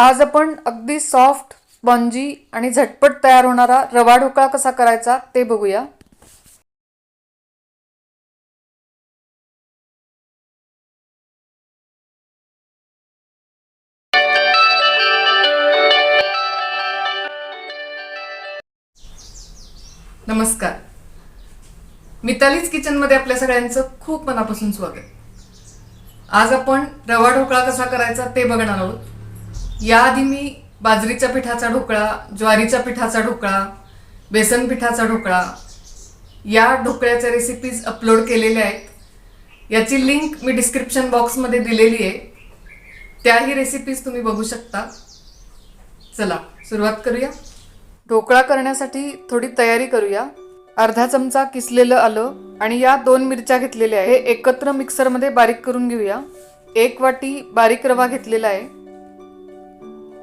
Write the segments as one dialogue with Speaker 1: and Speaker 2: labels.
Speaker 1: आज आपण अगदी सॉफ्ट स्पंजी आणि झटपट तयार होणारा रवा ढोकळा कसा करायचा ते बघूया. नमस्कार. मितालीज किचनमध्ये आपल्या सगळ्यांचं खूप मनापासून स्वागत. आज आपण रवा ढोकळा कसा करायचा ते बघणार आहोत. याआधी मी बाजरीच्या पिठाचा ढोकळा ज्वारीच्या पिठाचा ढोकळा बेसन पिठाचा ढोकळा या ढोकळ्याच्या रेसिपीज अपलोड केलेल्या आहेत. याची लिंक मी डिस्क्रिप्शन बॉक्समध्ये दिलेली आहे. त्याही रेसिपीज तुम्ही बघू शकता. चला सुरुवात करूया. ढोकळा करण्यासाठी थोडी तयारी करूया. अर्धा चमचा किसलेलं आलं आणि या दोन मिरच्या घेतलेल्या आहे. हे एकत्र मिक्सरमध्ये बारीक करून घेऊया. एक वाटी बारीक रवा घेतलेला आहे.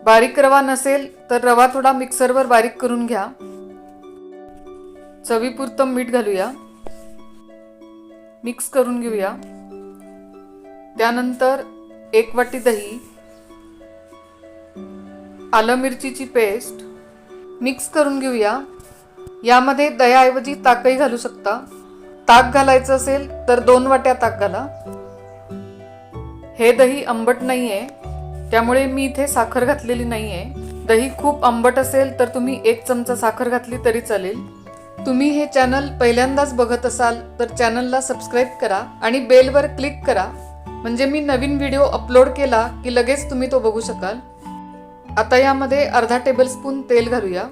Speaker 1: बारीक रवा नसेल तर रवा थोडा मिक्सरवर बारीक करून घ्या. चवीपुरतं मीठ घालूया. मिक्स करून घेऊया. त्यानंतर एक वाटी दही आलं मिरचीची पेस्ट मिक्स करून घेऊया. यामध्ये दह्याऐवजी ताकही घालू शकता. ताक घालायचं असेल तर दोन वाट्या ताक घाला. हे दही आंबट नाही आहे त्यामुळे मी इथे साखर घातलेली नाही आहे दही खूप आंबट असेल तर तुम्ही एक चमचा साखर घातली तरी चालेल. तुम्ही हे चॅनल पहिल्यांदाच बघत असाल तर चॅनलला सबस्क्राईब करा आणि बेलवर क्लिक करा. म्हणजे मी नवीन व्हिडिओ अपलोड केला की लगेच तुम्ही तो बघू शकाल. आता यामध्ये अर्धा टेबलस्पून तेल घालूया.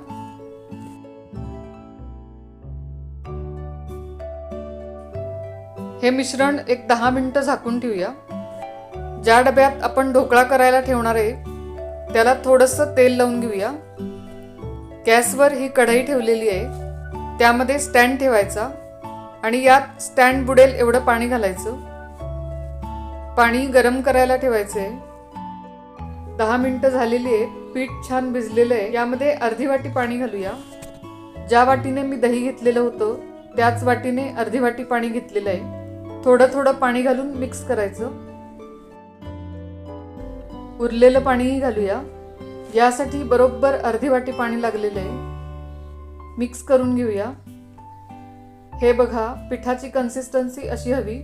Speaker 1: हे मिश्रण एक दहा मिनटं झाकून ठेवूया. ज्या डब्यात आपण ढोकळा करायला ठेवणार आहे त्याला थोडंसं तेल लावून घेऊया. गॅसवर ही कढई ठेवलेली आहे. त्यामध्ये स्टँड ठेवायचा आणि यात स्टँड बुडेल एवढं पाणी घालायचं. पाणी गरम करायला ठेवायचं आहे. दहा मिनटं झालेली आहे. पीठ छान भिजलेलं आहे. यामध्ये अर्धी वाटी पाणी घालूया. ज्या वाटीने मी दही घेतलेलं होतं त्याच वाटीने अर्धी वाटी पाणी घेतलेलं आहे. थोडं थोडं पाणी घालून मिक्स करायचं. उरलेलं पाणीही घालूया. यासाठी बरोबर अर्धी वाटी पाणी लागलेलं आहे. मिक्स करून घेऊया. हे बघा पिठाची कन्सिस्टन्सी अशी हवी.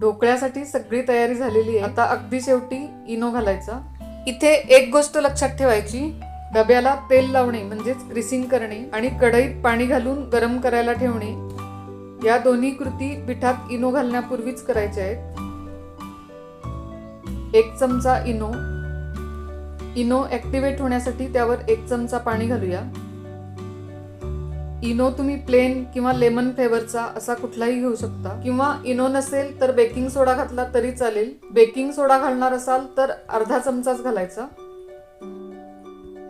Speaker 1: ढोकळ्यासाठी सगळी तयारी झालेली आहे. आता अगदी शेवटी इनो घालायचा. इथे एक गोष्ट लक्षात ठेवायची. डब्याला तेल लावणे म्हणजेच ग्रिसिंग करणे आणि कढईत पाणी घालून गरम करायला ठेवणे. या दोन्ही कृती पिठात इनो घालण्यापूर्वीच करायच्या आहेत. एक चमचा इनो. इनो ॲक्टिवेट होण्यासाठी त्यावर एक चमचा पाणी घालूया. इनो तुम्ही प्लेन किंवा लेमन फ्लेवरचा असा कुठलाही घेऊ शकता. किंवा इनो नसेल तर बेकिंग सोडा घातला तरी चालेल. बेकिंग सोडा घालणार असाल तर अर्धा चमचाच घालायचा.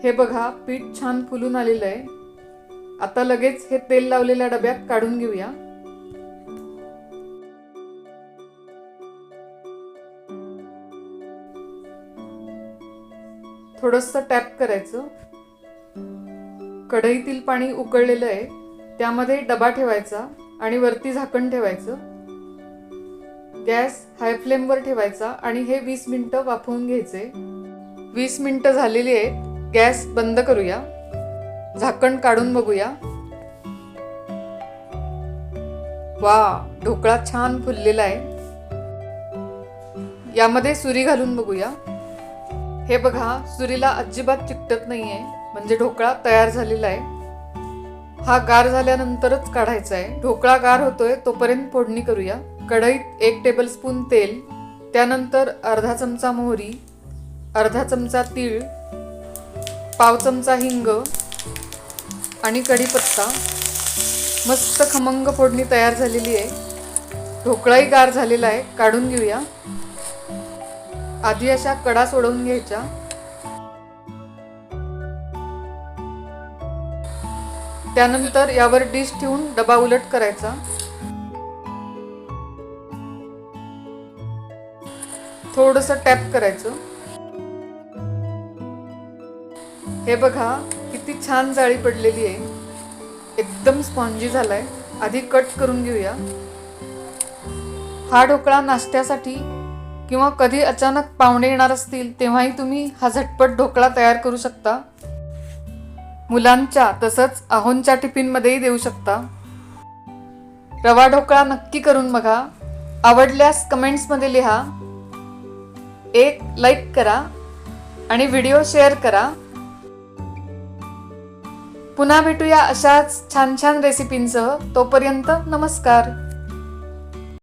Speaker 1: हे बघा पीठ छान फुलून आलेलं आहे. आता लगेच हे तेल लावलेल्या डब्यात काढून घेऊया. थोडंसं टॅप करायचं. कढईतील पाणी उकळलेलं आहे. त्यामध्ये डबा ठेवायचा आणि वरती झाकण ठेवायचं. गॅस हाय फ्लेमवर ठेवायचा आणि हे वीस मिनटं वाफवून घ्यायचे. वीस मिनटं झालेली आहेत गॅस बंद करूया. झाकण काढून बघूया. वा ढोकळा छान फुललेला आहे. यामध्ये सुरी घालून बघूया. हे बघा सुरीला अजिबात चिकटत नाहीये. म्हणजे ढोकळा तयार झालेला आहे. हा गार झाल्यानंतरच काढायचा आहे. ढोकळा गार होतोय तोपर्यंत फोडणी करूया. कढईत एक टेबलस्पून तेल त्यानंतर अर्धा चमचा मोहरी अर्धा चमचा तीळ पाव चमचा हिंग आणि कढीपत्ता. मस्त खमंग फोडणी तयार झालेली आहे. ढोकळाही गार झालेला आहे. काढून घेऊया. आधी अशा कडा सोडवून घ्यायच्या. त्यानंतर यावर डिश ठेवून डबा उलट करायचा. थोडस टॅप करायचं. हे बघा किती छान जाळी पडलेली आहे. एकदम स्पॉन्जी झालाय. आधी कट करून घेऊया. हा ढोकळा नाश्त्यासाठी किंवा कधी अचानक पाहुणे येणार असतील तेव्हाही तुम्ही हा झटपट ढोकळा तयार करू शकता. मुलांच्या तसंच आहोंच्या टिफिनमध्येही देऊ शकता. रवा ढोकळा नक्की करून बघा. आवडल्यास कमेंट्समध्ये लिहा. एक लाईक करा आणि व्हिडिओ शेअर करा. पुन्हा भेटूया अशाच छान छान रेसिपींसह तोपर्यंत नमस्कार.